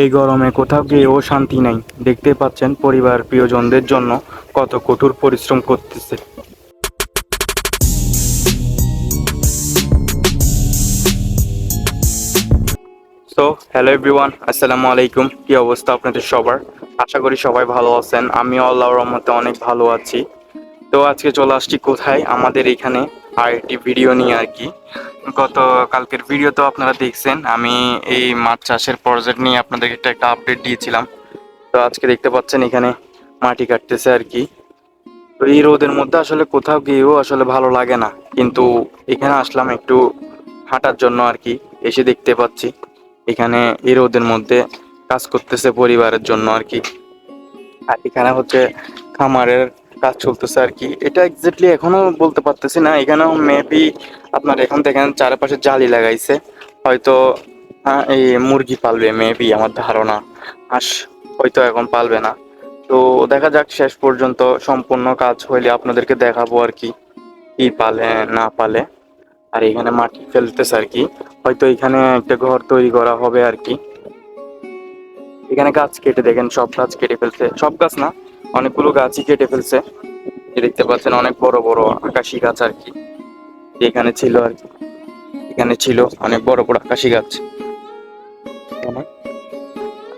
এই গরমে কোথাও গিয়েও শান্তি নাই। দেখতে পাচ্ছেন পরিবার প্রিয়জনদের জন্য কত কঠোর পরিশ্রম করতেছে। সো হ্যালো এভরিওয়ান আসসালামু আলাইকুম। কি অবস্থা আপনাদের সবার? আশা করি সবাই ভালো আছেন। আমি আল্লাহ রহমতে অনেক ভালো আছি। তো আজকে চলে আসছি কোথায়? আমাদের এখানে আর একটি ভিডিও নিয়ে আর কি। গত কালকের ভিডিও তো আপনারা দেখছেন। আমি এই মাছ চাষের প্রজেক্ট নিয়ে আপনাদেরকে একটা একটা আপডেট দিয়েছিলাম। তো আজকে দেখতে পাচ্ছেন এখানে মাটি কাটতেছে আর কি। তো এই রোদের মধ্যে আসলে কোথাও গিয়েও আসলে ভালো লাগে না। কিন্তু এখানে আসলাম একটু হাঁটার জন্য আর কি। এসে দেখতে পাচ্ছি এখানে এই রোদের মধ্যে কাজ করতেছে পরিবারের জন্য আর কি। আর এখানে হচ্ছে খামারের কাজ চলতেছে আর কি। এটা এক্স্যাক্টলি এখনও বলতে পারতেছি না। এখানেও মেবি আপনার এখন দেখেন চারপাশে জালি লাগাইছে। হয়তো এই মুরগি পালবে মেবি আমার ধারণা। হাঁস হয়তো এখন পালবে না। তো দেখা যাক শেষ পর্যন্ত সম্পূর্ণ কাজ হইলে আপনাদেরকে দেখাবো আর কি কি পালে, না পালে। আর এখানে মাটি ফেলতেছে আর কি। হয়তো এখানে একটা ঘর তৈরি করা হবে আর কি। এখানে গাছ কেটে দেখেন, সব গাছ কেটে ফেলছে। সব গাছ না অনেকগুলো গাছই কেটে ফেলছে। দেখতে পাচ্ছেন অনেক বড় বড় আকাশি গাছ আর কি। এখানে ছিল আর কি। এখানে ছিল অনেক বড় বড় আকাশি গাছ।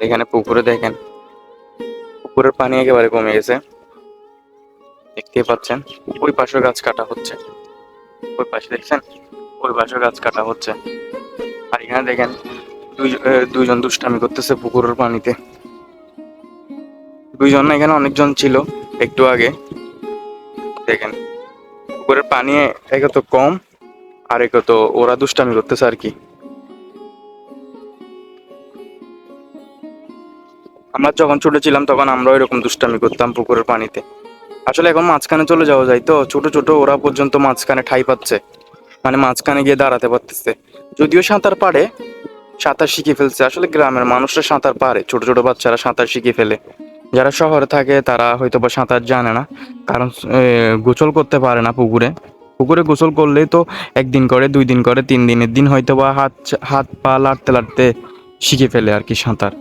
এখানে পুকুরে দেখেন, পুকুরের পানি একেবারে কমে গেছে। দেখতে পাচ্ছেন, ওই পাশে গাছ কাটা হচ্ছে। ওই পাশে দেখছেন, ওই পাশে গাছ কাটা হচ্ছে। আর এখানে দেখেন দুইজন দুষ্টামি করতেছে পুকুরের পানিতে। দুইজন না, এখানে অনেকজন ছিল একটু আগে। দেখেন পুকুরের পানি একে তো কম, আর একে তো ওরা দুষ্টামি করতেছে আর কি। আমরা যখন ছোট ছিলাম তখন আমরা এরকম দুষ্টামি করতাম পুকুরের পানিতে। আসলে এখন মাঝখানে চলে যাওয়া যায় তো, ছোট ছোট ওরা পর্যন্ত মাঝখানে ঠাই পাচ্ছে। মানে মাঝখানে গিয়ে দাঁড়াতে পারতেছে। যদিও সাঁতার পারে, সাঁতার শিখে ফেলছে। আসলে গ্রামের মানুষরা সাঁতার পারে, ছোট ছোট বাচ্চারা সাঁতার শিখে ফেলে। যারা শহরে থাকে, তারা হয়তো বা সাঁতার জানে না। কারণ গোসল করতে পারে না পুকুরে। পুকুরে গোসল করলেই তো একদিন করে, দুই দিন করে, তিন দিনের দিন হয়তো বা হাত হাত পা লাড়তে লাড়তে শিখে ফেলে আর কি সাঁতার।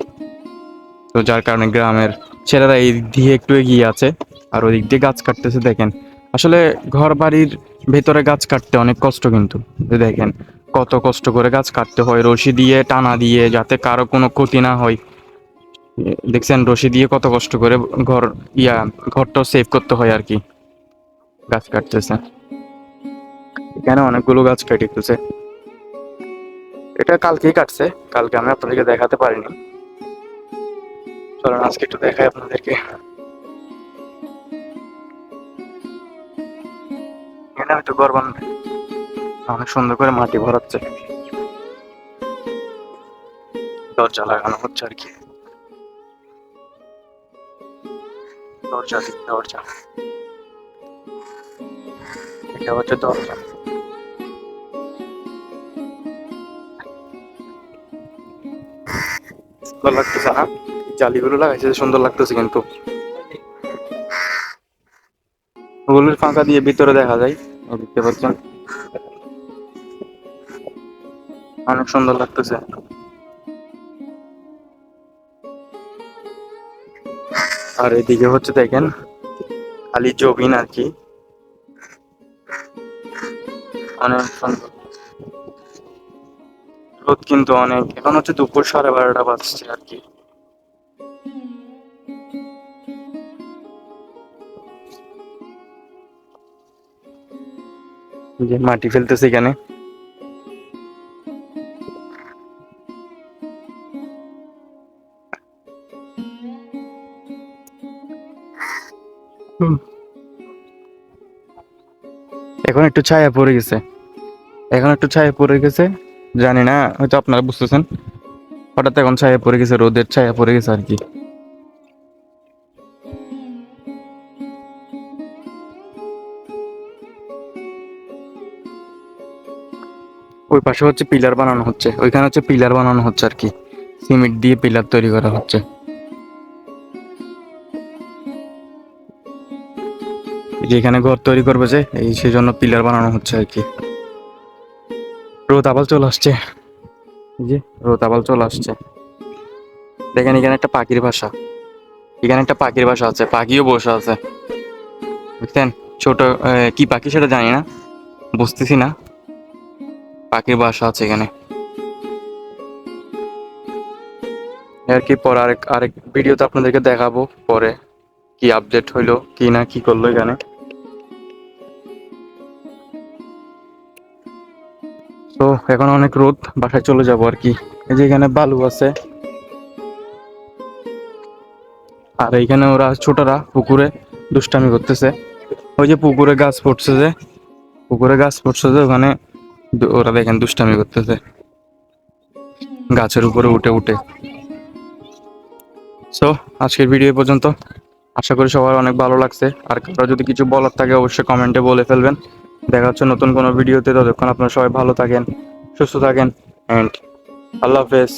তো যার কারণে গ্রামের ছেলেরা এই দিক দিয়ে একটু এগিয়ে আছে, আর ওই দিক দিয়ে গাছ কাটতেছে, দেখেন। আসলে ঘর বাড়ির ভেতরে গাছ কাটতে অনেক কষ্ট কিন্তু দেখেন, কত কষ্ট করে গাছ কাটতে হয়, রশি দিয়ে, টানা দিয়ে, যাতে কারও কোনো ক্ষতি না হয়। দেখছেন রশি দিয়ে কত কষ্ট করে ঘর, ইয়া, ঘরটাও সেভ করতে হয় আর কি। গাছ কাটতেছে। এখানে অনেকগুলো গাছ কেটে ফেলছে এটা কালকেই কাটছে। কালকে আমি আপনাদেরকে দেখাতে পারিনি। চলুন, আজকে একটু দেখাই আপনাদেরকে। এখানে হয়তো ঘর বানবে অনেক সুন্দর করে মাটি ভরাচ্ছে। দরজা লাগানো হচ্ছে আর কি। দরজা দরজা। এটা হচ্ছে দরজা। সুন্দর লাগতেছে না জালিগুলো লাগাইছে, সুন্দর লাগতেছে কিন্তু। ওগুলোর ফাঁকা দিয়ে ভিতরে দেখা যায়, দেখতে পাচ্ছেন? অনেক সুন্দর লাগতেছে। আর এদিকে হচ্ছে দেখেন খালি জবিন আর কি। অনেক সুন্দর। রোদ কিন্তু অনেক। এখন হচ্ছে দুপুর সাড়ে বারোটা বাজছে আর কি। যে মাটি ফেলতেছে এখানে। এখন একটু ছায়া পড়ে গেছে। এখন একটু ছায়া পড়ে গেছে, জানি না, হয়তো আপনারা বুঝতেছেন। হঠাৎ এখন ছায়া পড়ে গেছে, রোদের ছায়া পড়ে গেছে আর কি। ওই পাশে হচ্ছে পিলার বানানো হচ্ছে, ওইখানে হচ্ছে পিলার বানানো হচ্ছে আর কি। সিমেন্ট দিয়ে পিলার তৈরি করা হচ্ছে। এই যে এখানে ঘর তৈরি করবে যে, এই সেই জন্য পিলার বানানো হচ্ছে আর কি। রোদ আবার চলে আসছে। যে, রোদ আবার চলে আসছে। দেখেন, এখানে একটা পাখির বাসা। এখানে একটা পাখির বাসা আছে, পাখিও বসে আছে। বুঝছেন ছোট কি পাখি সেটা জানি না, বুঝতেছি না। পাখির বাসা আছে এখানে। আর কি পরে আরেক আরেক ভিডিওতে আপনাদেরকে দেখাবো পরে, কি আপডেট হইল, কি না, কি করল এখানে। তো এখন অনেক রোদ, বাসায় চলে যাব আর কি। এই যে এখানে বালু আছে। আর এইখানে ওরা ছোটরা পুকুরে দুষ্টামি করতেছে। ওই যে পুকুরে গাছ পড়ছে যে, পুকুরে গাছ পড়ছে যে, ওখানে ওরা দেখেন দুষ্টামি করতেছে। গাছের উপরে উঠে উঠে। সো আজকের ভিডিও পর্যন্ত। আশা করি সবার অনেক ভালো লাগছে। আর কারও যদি কিছু বলার থাকে, অবশ্যই কমেন্টে বলে ফেলবেন। দেখা হচ্ছে নতুন কোনো ভিডিওতে। ততক্ষণ আপনারা সবাই ভালো থাকেন, সুস্থ থাকেন অ্যান্ড আল্লাহ হাফেজ।